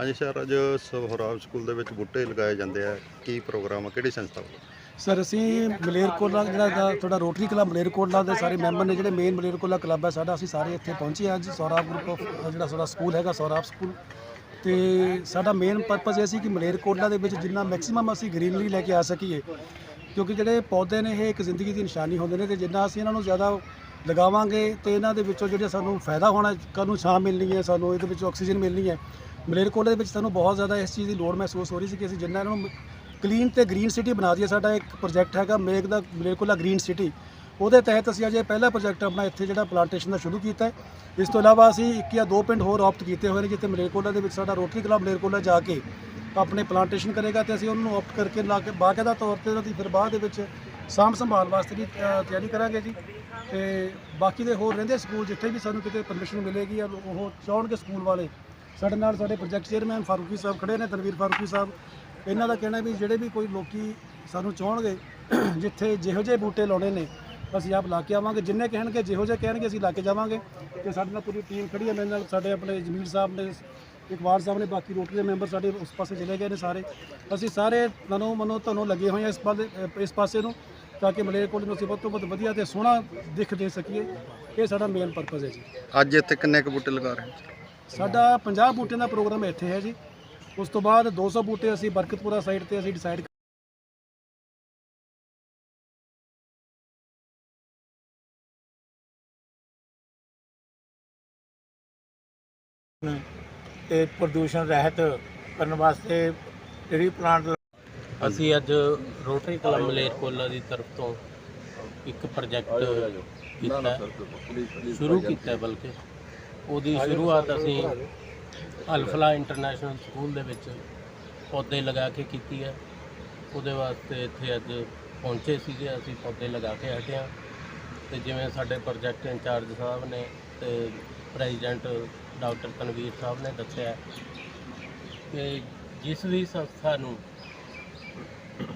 ਹਾਂਜੀ ਸਰ, ਅੱਜ ਸਵਰਾਜ ਸਕੂਲ ਦੇ ਵਿੱਚ ਬੂਟੇ ਲਗਾਏ ਜਾਂਦੇ ਆ। ਕੀ ਪ੍ਰੋਗਰਾਮ ਆ? ਕਿਹੜੀ ਸੰਸਥਾ ਵੱਲੋਂ? ਸਰ, ਅਸੀਂ ਮਲੇਰਕੋਟਲਾ ਜਿਹੜਾ ਹੈਗਾ ਤੁਹਾਡਾ ਰੋਟਰੀ ਕਲੱਬ ਮਲੇਰਕੋਟਲਾ ਦੇ ਸਾਰੇ ਮੈਂਬਰ ਨੇ, ਜਿਹੜੇ ਮੇਨ ਮਲੇਰਕੋਟਲਾ ਕਲੱਬ ਹੈ ਸਾਡਾ ਅਸੀਂ ਸਾਰੇ ਇੱਥੇ ਪਹੁੰਚੇ ਹਾਂ ਅੱਜ। ਸੌਰਵ ਗਰੁੱਪ ਆਫ ਜਿਹੜਾ ਸਾਡਾ ਸਕੂਲ ਹੈਗਾ ਸੌਰਵ ਸਕੂਲ। ਤੇ ਸਾਡਾ ਮੇਨ ਪਰਪਸ ਇਹ ਸੀ ਕਿ ਮਲੇਰਕੋਟਲਾ ਦੇ ਵਿੱਚ ਜਿੰਨਾ ਮੈਕਸਿਮਮ ਅਸੀਂ ਗ੍ਰੀਨਰੀ ਲੈ ਕੇ ਆ ਸਕੀਏ। ਕਿਉਂਕਿ ਜਿਹੜੇ ਪੌਦੇ ਨੇ, ਇਹ ਇੱਕ ਜ਼ਿੰਦਗੀ ਦੀ ਨਿਸ਼ਾਨੀ ਹੁੰਦੇ ਨੇ, ਤੇ ਜਿੰਨਾ ਅਸੀਂ ਇਹਨਾਂ ਨੂੰ ਜ਼ਿਆਦਾ ਲਗਾਵਾਂਗੇ ਤੇ ਇਹਨਾਂ ਦੇ ਵਿੱਚੋਂ ਜਿਹੜੇ ਸਾਨੂੰ ਫਾਇਦਾ ਹੋਣਾ ਕੱਲ੍ਹ ਨੂੰ ਛਾਂ ਮਿਲਣੀ ਹੈ, ਸਾਨੂੰ ਇਹਦੇ ਵਿੱਚੋਂ ਆਕਸੀਜਨ ਮਿਲਣੀ ਹੈ। ਮਲੇਰਕੋਟਲਾ ਦੇ ਵਿੱਚ ਸਾਨੂੰ ਬਹੁਤ ਜ਼ਿਆਦਾ ਇਸ ਚੀਜ਼ ਦੀ ਲੋੜ ਮਹਿਸੂਸ ਹੋ ਰਹੀ ਸੀ ਕਿ ਅਸੀਂ ਜਿੰਨਾ ਇਹਨਾਂ ਨੂੰ ਕਲੀਨ ਤੇ ਗ੍ਰੀਨ ਸਿਟੀ ਬਣਾ ਦਈਏ, ਸਾਡਾ ਇੱਕ ਪ੍ਰੋਜੈਕਟ ਹੈਗਾ ਮੇਕ ਦਾ ਮਲੇਰਕੋਟਲਾ ਗ੍ਰੀਨ ਸਿਟੀ। ਉਹਦੇ ਤਹਿਤ ਅਸੀਂ ਅਜੇ ਪਹਿਲਾ ਪ੍ਰੋਜੈਕਟ ਆਪਣਾ ਇੱਥੇ ਜਿਹੜਾ ਪਲਾਂਟੇਸ਼ਨ ਦਾ ਸ਼ੁਰੂ ਕੀਤਾ ਹੈ। ਇਸ ਤੋਂ ਇਲਾਵਾ ਅਸੀਂ ਇੱਕ ਜਾਂ ਦੋ ਪਿੰਡ ਹੋਰ ਆਪਟ ਕੀਤੇ ਹੋਏ ਨੇ, ਜਿੱਥੇ ਮਲੇਰਕੋਟਲਾ ਦੇ ਵਿੱਚ ਸਾਡਾ ਰੋਟਰੀ ਕਲੱਬ ਮਲੇਰਕੋਟਲਾ ਜਾ ਕੇ ਆਪਣੇ ਪਲਾਂਟੇਸ਼ਨ ਕਰੇਗਾ ਤੇ ਅਸੀਂ ਉਹਨੂੰ ਆਪਟ ਕਰਕੇ ਲਾ ਕੇ ਬਾਕਾਇਦਾ ਤੌਰ ਤੇ ਉਹਦੀ ਫਿਰ ਬਾਅਦ ਦੇ ਵਿੱਚ ਸਾਂਭ ਸੰਭਾਲ ਵਾਸਤੇ ਵੀ ਤਿਆਰੀ ਕਰਾਂਗੇ ਜੀ। ਤੇ ਬਾਕੀ ਦੇ ਹੋਰ ਰਹਿੰਦੇ ਸਕੂਲ ਜਿੱਥੇ ਵੀ ਸਾਨੂੰ ਕਿਤੇ ਪਰਮਿਸ਼ਨ ਮਿਲੇਗੀ ਜਾਂ ਉਹ ਚਾਹਣਗੇ ਸਕੂਲ ਵਾਲੇ, ਸਾਡੇ ਨਾਲ ਸਾਡੇ ਪ੍ਰੋਜੈਕਟ ਚੇਅਰਮੈਨ ਫਾਰੂਕੀ ਸਾਹਿਬ ਖੜੇ ਨੇ, ਤਨਵੀਰ ਫਾਰੂਕੀ ਸਾਹਿਬ। ਇਹਨਾਂ ਦਾ ਕਹਿਣਾ ਵੀ ਜਿਹੜੇ ਵੀ ਕੋਈ ਲੋਕੀ ਸਾਨੂੰ ਚਾਹਣਗੇ ਜਿੱਥੇ ਜਿਹੋ ਜਿਹੇ ਬੂਟੇ ਲਾਉਣੇ ਨੇ, ਅਸੀਂ ਆਪ ਲਾ ਕੇ ਆਵਾਂਗੇ। ਜਿੰਨੇ ਕਹਿਣਗੇ, ਜਿਹੋ ਜਿਹੇ ਕਹਿਣਗੇ, ਅਸੀਂ ਲਾ ਕੇ ਜਾਵਾਂਗੇ। ਤੇ ਸਾਡੇ ਨਾਲ ਪੂਰੀ ਟੀਮ ਖੜੀ ਹੈ। ਮੇਰੇ ਨਾਲ ਸਾਡੇ ਆਪਣੇ ਜਮੀਰ ਸਾਹਿਬ ਨੇ, ਇਕਬਾਲ ਸਾਹਿਬ ਨੇ, ਬਾਕੀ ਰੋਟਰੀ ਦੇ ਮੈਂਬਰ ਸਾਡੇ ਉਸ ਪਾਸੇ ਚਲੇ ਗਏ ਨੇ ਸਾਰੇ। ਅਸੀਂ ਸਾਰੇ ਮਨੋ ਮਨੋ ਤੁਹਾਨੂੰ ਲੱਗੇ ਹੋਏ ਹਾਂ ਇਸ ਪਾਸੇ ਇਸ ਪਾਸੇ ਨੂੰ। ਤਾਂ ਕਿ ਮਲੇਰਕੋਟਲੇ ਨੂੰ ਅਸੀਂ ਵੱਧ ਤੋਂ ਵੱਧ ਵਧੀਆ ਤੇ ਸੋਹਣਾ ਦਿੱਖ ਦੇ ਸਕੀਏ। ਇਹ ਸਾਡਾ ਮੇਨ ਪਰਪਸ ਹੈ ਜੀ। ਅੱਜ ਇੱਥੇ ਕਿੰਨੇ ਕੁ ਬੂਟੇ ਲਗਾ ਰਹੇ ਹੋ ਸਾਡਾ 50 ਬੂਟਿਆਂ ਦਾ ਪ੍ਰੋਗਰਾਮ ਇੱਥੇ ਹੈ ਜੀ। ਉਸ ਤੋਂ ਬਾਅਦ 200 ਬੂਟੇ ਅਸੀਂ ਬਰਕਤਪੁਰਾ ਸਾਈਡ ਤੇ ਅਸੀਂ ਡਿਸਾਈਡ ਤੇ ਪ੍ਰਦੂਸ਼ਣ ਰਹਿਤ ਕਰਨ ਵਾਸਤੇ ਜਿਹੜੀ ਪਲਾਂਟ ਅਸੀਂ ਅੱਜ ਰੋਟਰੀ ਕਲੱਬ ਮਲੇਰਕੋਲਾ ਦੀ ਤਰਫ ਤੋਂ ਇੱਕ ਪ੍ਰੋਜੈਕਟ ਕੀਤਾ ਹੈ। ਸ਼ੁਰੂ ਕੀਤਾ ਹੈ ਬਲਕਿ ਉਹਦੀ ਸ਼ੁਰੂਆਤ ਅਸੀਂ ਅਲਫਲਾ ਇੰਟਰਨੈਸ਼ਨਲ ਸਕੂਲ ਦੇ ਵਿੱਚ ਪੌਦੇ ਲਗਾ ਕੇ ਕੀਤੀ ਹੈ। ਉਹਦੇ ਵਾਸਤੇ ਇੱਥੇ ਅੱਜ ਪਹੁੰਚੇ ਸੀਗੇ ਅਸੀਂ ਪੌਦੇ ਲਗਾ ਕੇ ਹਟੇ ਹਾਂ। ਤੇ ਜਿਵੇਂ ਸਾਡੇ ਪ੍ਰੋਜੈਕਟ ਇੰਚਾਰਜ ਸਾਹਿਬ ਨੇ ਤੇ ਪ੍ਰੈਜ਼ੀਡੈਂਟ ਡਾਕਟਰ ਤਨਵੀਰ ਸਾਹਿਬ ਨੇ ਦੱਸਿਆ ਕਿ ਜਿਸ ਵੀ ਸੰਸਥਾ ਨੂੰ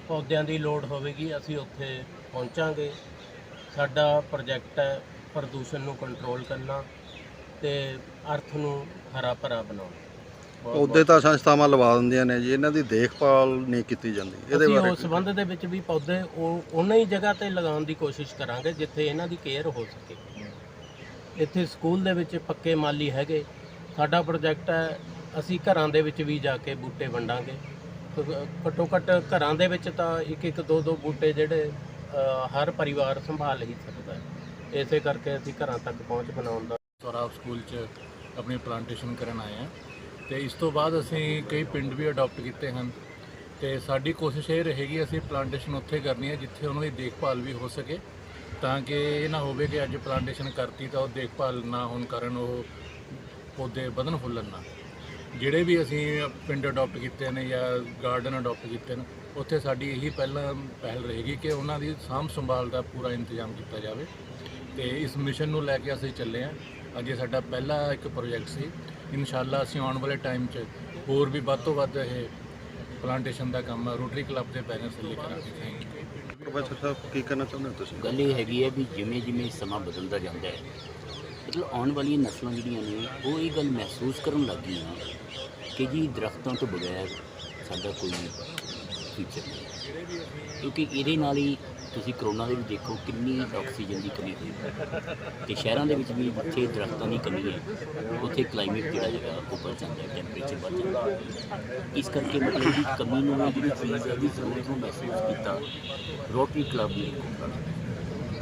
ਪੌਦਿਆਂ ਦੀ ਲੋੜ ਹੋਵੇਗੀ ਅਸੀਂ ਉੱਥੇ ਪਹੁੰਚਾਂਗੇ। ਸਾਡਾ ਪ੍ਰੋਜੈਕਟ ਹੈ ਪ੍ਰਦੂਸ਼ਣ ਨੂੰ ਕੰਟਰੋਲ ਕਰਨਾ ਤੇ ਅਰਥ ਨੂੰ ਹਰਾ ਭਰਾ ਬਣਾਉਣਾ। ਪੌਦੇ ਤਾਂ ਸੰਸਥਾਵਾਂ ਲਵਾ ਦਿੰਦੀਆਂ ਨੇ ਜੀ ਇਹਨਾਂ ਦੀ ਦੇਖਭਾਲ ਨਹੀਂ ਕੀਤੀ ਜਾਂਦੀ ਇਹਦੇ ਬਾਰੇ ਉਸ ਸੰਬੰਧ ਦੇ ਵਿੱਚ ਵੀ ਪੌਦੇ ਉਹ ਉਹਨਾਂ ਹੀ ਜਗ੍ਹਾ ਤੇ ਲਗਾਉਣ ਦੀ ਕੋਸ਼ਿਸ਼ ਕਰਾਂਗੇ ਜਿੱਥੇ ਇਹਨਾਂ ਦੀ ਕੇਅਰ ਹੋ ਸਕੇ। ਇੱਥੇ ਸਕੂਲ ਦੇ ਵਿੱਚ ਪੱਕੇ ਮਾਲੀ ਹੈਗੇ। ਸਾਡਾ ਪ੍ਰੋਜੈਕਟ ਹੈ ਅਸੀਂ ਘਰਾਂ ਦੇ ਵਿੱਚ ਵੀ ਜਾ ਕੇ ਬੂਟੇ ਵੰਡਾਂਗੇ। ਘੱਟੋ ਘੱਟ ਘਰਾਂ ਦੇ ਵਿੱਚ ਤਾਂ ਇੱਕ ਇੱਕ ਦੋ ਦੋ ਬੂਟੇ ਜਿਹੜੇ ਹਰ ਪਰਿਵਾਰ ਸੰਭਾਲ ਹੀ ਸਕਦਾ ਹੈ। ਇਸੇ ਕਰਕੇ ਅਸੀਂ ਘਰਾਂ ਤੱਕ ਪਹੁੰਚ ਬਣਾਉਣ ਦਾ ਸੌਰਵ ਸਕੂਲ 'ਚ ਆਪਣੀ ਪਲਾਂਟੇਸ਼ਨ ਕਰਨ ਆਏ ਹਾਂ ਤੇ ਇਸ ਤੋਂ ਬਾਅਦ ਅਸੀਂ ਕਈ ਪਿੰਡ ਵੀ ਅਡਾਪਟ ਕੀਤੇ ਹਨ। ਤੇ ਸਾਡੀ ਕੋਸ਼ਿਸ਼ ਇਹ ਰਹੇਗੀ, ਅਸੀਂ ਪਲਾਂਟੇਸ਼ਨ ਉੱਥੇ ਕਰਨੀ ਹੈ ਜਿੱਥੇ ਉਹਨਾਂ ਦੀ ਦੇਖਭਾਲ ਵੀ ਹੋ ਸਕੇ। ਤਾਂ ਕਿ ਇਹ ਨਾ ਹੋਵੇ ਕਿ ਅੱਜ ਪਲਾਂਟੇਸ਼ਨ ਕਰਤੀ ਤਾਂ ਉਹ ਦੇਖਭਾਲ ਨਾ ਹੋਣ ਕਾਰਨ ਉਹ ਪੌਦੇ ਵਧਣ ਫੁੱਲਣ ਨਾ। ਜਿਹੜੇ ਵੀ ਅਸੀਂ ਪਿੰਡ ਅਡਾਪਟ ਕੀਤੇ ਨੇ ਜਾਂ ਗਾਰਡਨ ਅਡਾਪਟ ਕੀਤੇ ਨੇ ਉੱਥੇ ਸਾਡੀ ਇਹੀ ਪਹਿਲਾਂ ਪਹਿਲ ਰਹੇਗੀ ਕਿ ਉਹਨਾਂ ਦੀ ਸਾਂਭ ਸੰਭਾਲ ਦਾ ਪੂਰਾ ਇੰਤਜ਼ਾਮ ਕੀਤਾ ਜਾਵੇ ਤੇ ਇਸ ਮਿਸ਼ਨ ਨੂੰ ਲੈ ਕੇ ਅਸੀਂ ਚੱਲੇ ਹਾਂ। ਅੱਜ ਇਹ ਸਾਡਾ ਪਹਿਲਾ ਇੱਕ ਪ੍ਰੋਜੈਕਟ ਸੀ। ਇਨਸ਼ਾਅੱਲਾ ਅਸੀਂ ਆਉਣ ਵਾਲੇ ਟਾਈਮ 'ਚ ਹੋਰ ਵੀ ਵੱਧ ਤੋਂ ਵੱਧ ਇਹ ਪਲਾਂਟੇਸ਼ਨ ਦਾ ਕੰਮ ਰੋਟਰੀ ਕਲੱਬ ਦੇ ਬੈਨਰ ਥੱਲੇ ਕਰਾਂਗੇ। ਥੈਂਕ ਯੂ ਪ੍ਰੋਫੈਸਰ ਸਾਹਿਬ ਕੀ ਕਹਿਣਾ ਚਾਹੁੰਦੇ ਹੋ ਤੁਸੀਂ? ਗੱਲ ਇਹ ਹੈਗੀ ਹੈ ਵੀ ਜਿਵੇਂ ਜਿਵੇਂ ਸਮਾਂ ਬਦਲਦਾ ਜਾਂਦਾ ਹੈ ਮਤਲਬ ਆਉਣ ਵਾਲੀਆਂ ਨਸਲਾਂ ਜਿਹੜੀਆਂ ਨੇ, ਉਹ ਇਹ ਗੱਲ ਮਹਿਸੂਸ ਕਰਨ ਲੱਗ ਗਈਆਂ ਕਿ ਜੀ ਦਰਖਤਾਂ ਤੋਂ ਬਗੈਰ ਸਾਡਾ ਕੋਈ ਫਿਊਚਰ ਨਹੀਂ। ਕਿਉਂਕਿ ਇਹਦੇ ਨਾਲ ਹੀ ਤੁਸੀਂ ਕਰੋਨਾ ਦੇ ਵਿੱਚ ਦੇਖੋ ਕਿੰਨੀ ਆਕਸੀਜਨ ਦੀ ਕਮੀ ਹੋਈ ਤੇ ਸ਼ਹਿਰਾਂ ਦੇ ਵਿੱਚ ਵੀ ਜਿੱਥੇ ਦਰਖਤਾਂ ਦੀ ਕਮੀ ਹੈ, ਉੱਥੇ ਕਲਾਈਮੇਟ ਜਿਹੜਾ ਹੈਗਾ ਉਹ ਵੱਧ ਜਾਂਦਾ ਹੈ ਟੈਂਪਰੇਚਰ ਵੱਧ ਜਾਂਦਾ ਹੈ। ਇਸ ਕਰਕੇ ਮਤਲਬ ਦੀ ਕਮੀ ਨੂੰ ਜਿਹੜੀ ਚੀਜ਼ ਹੈ ਦੀ ਜ਼ਰੂਰਤ ਨੂੰ ਮਹਿਸੂਸ ਕੀਤਾ ਰੋਟਰੀ ਕਲੱਬ ਨੇ।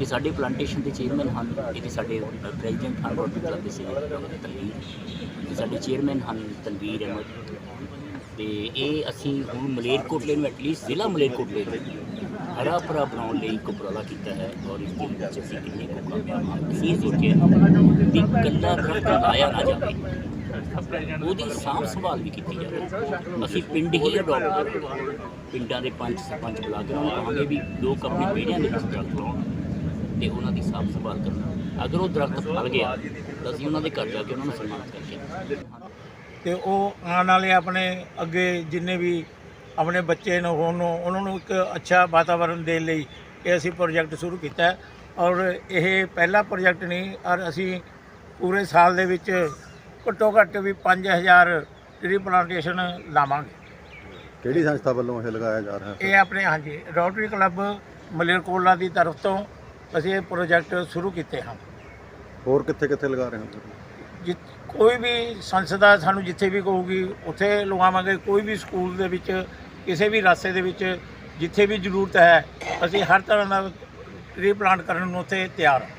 ਤੇ ਸਾਡੇ ਪਲਾਂਟੇਸ਼ਨ ਦੇ ਚੇਅਰਮੈਨ ਹਨ ਇਹਦੇ ਸਾਡੇ ਪ੍ਰੈਜ਼ੀਡੈਂਟ ਹਨ ਰੋਟਰੀ ਕਲੱਬ ਦੇ ਸੇਵਾ ਤਨਵੀਰ। ਤੇ ਸਾਡੇ ਚੇਅਰਮੈਨ ਹਨ ਤਨਵੀਰ ਅਹਿਮਦ। ਤੇ ਇਹ ਅਸੀਂ ਹੁਣ ਮਲੇਰਕੋਟਲੇ ਨੂੰ ਐਟਲੀਸਟ ਜ਼ਿਲ੍ਹਾ ਮਲੇਰਕੋਟਲੇ ਨੂੰ ਹਰਾ ਭਰਾ ਬਣਾਉਣ ਲਈ ਇੱਕ ਉਪਰਾਲਾ ਕੀਤਾ ਹੈ ਔਰ ਇਸ ਦੇ ਵਿੱਚ ਅਸੀਂ ਕਿੰਨੇ ਕੁ ਕਾਮਯਾਬ ਹਾਂ। ਅਸੀਂ ਸੋਚਿਆ ਵੀ ਇਕੱਲਾ ਦਰਖਤ ਲਾਇਆ ਨਾ ਜਾਵੇ, ਉਹਦੀ ਸਾਂਭ ਸੰਭਾਲ ਵੀ ਕੀਤੀ ਜਾਵੇ। ਅਸੀਂ ਪਿੰਡ ਹੀ ਅਡਾਪਟ ਪਿੰਡਾਂ ਦੇ ਪੰਚ ਸਰਪੰਚ ਬੁਲਾ ਕੇ ਉਹਨਾਂ ਨੂੰ ਕਹਾਂਗੇ ਵੀ ਲੋਕ ਆਪਣੇ ਵਿਹੜਿਆਂ ਦੇ ਵਿੱਚ ਦਰਖਤ ਲਾਉਣ ਤੇ ਉਹਨਾਂ ਦੀ ਸਾਂਭ ਸੰਭਾਲ ਕਰਨ। ਅਗਰ ਉਹ ਦਰਖਤ ਫਲ ਗਿਆ ਤਾਂ ਅਸੀਂ ਉਹਨਾਂ ਦੇ ਘਰ ਜਾ ਕੇ ਉਹਨਾਂ ਨੂੰ ਸਨਮਾਨਿਤ ਕਰਕੇ ਤੇ ਉਹ ਆਉਣ ਵਾਲੇ ਆਪਣੇ ਅੱਗੇ ਜਿੰਨੇ ਵੀ ਆਪਣੇ ਬੱਚੇ ਨੂੰ ਹੋਣ ਨੂੰ ਉਹਨਾਂ ਨੂੰ ਇੱਕ ਅੱਛਾ ਵਾਤਾਵਰਣ ਦੇਣ ਲਈ ਇਹ ਅਸੀਂ ਪ੍ਰੋਜੈਕਟ ਸ਼ੁਰੂ ਕੀਤਾ ਔਰ ਇਹ ਪਹਿਲਾ ਪ੍ਰੋਜੈਕਟ ਨਹੀਂ ਔਰ ਅਸੀਂ ਪੂਰੇ ਸਾਲ ਦੇ ਵਿੱਚ ਘੱਟੋ ਘੱਟ ਵੀ 5000 ਟ੍ਰੀ ਪਲਾਂਟੇਸ਼ਨ ਲਾਵਾਂਗੇ। ਕਿਹੜੀ ਸੰਸਥਾ ਵੱਲੋਂ ਇਹ ਲਗਾਇਆ ਜਾ ਰਿਹਾ ਹੈ? ਇਹ ਆਪਣੇ ਹਾਂਜੀ ਰੋਟਰੀ ਕਲੱਬ ਮਲੇਰਕੋਟਲਾ ਦੀ ਤਰਫ ਤੋਂ ਅਸੀਂ ਇਹ ਪ੍ਰੋਜੈਕਟ ਸ਼ੁਰੂ ਕੀਤੇ ਹਨ ਹੋਰ ਕਿੱਥੇ ਕਿੱਥੇ ਲਗਾ ਰਹੇ ਹੋ ਜਿ ਕੋਈ ਵੀ ਸੰਸਥਾ ਸਾਨੂੰ ਜਿੱਥੇ ਵੀ ਕਹੂਗੀ ਉੱਥੇ ਲਗਾਵਾਂਗੇ। ਕੋਈ ਵੀ ਸਕੂਲ ਦੇ ਵਿੱਚ ਕਿਸੇ ਵੀ ਰਸਤੇ ਦੇ ਵਿੱਚ ਜਿੱਥੇ ਵੀ ਜ਼ਰੂਰਤ ਹੈ ਅਸੀਂ ਹਰ ਤਰ੍ਹਾਂ ਦਾ ਟ੍ਰੀ ਪਲਾਂਟ ਕਰਨ ਨੂੰ ਉੱਥੇ ਤਿਆਰ ਹਾਂ।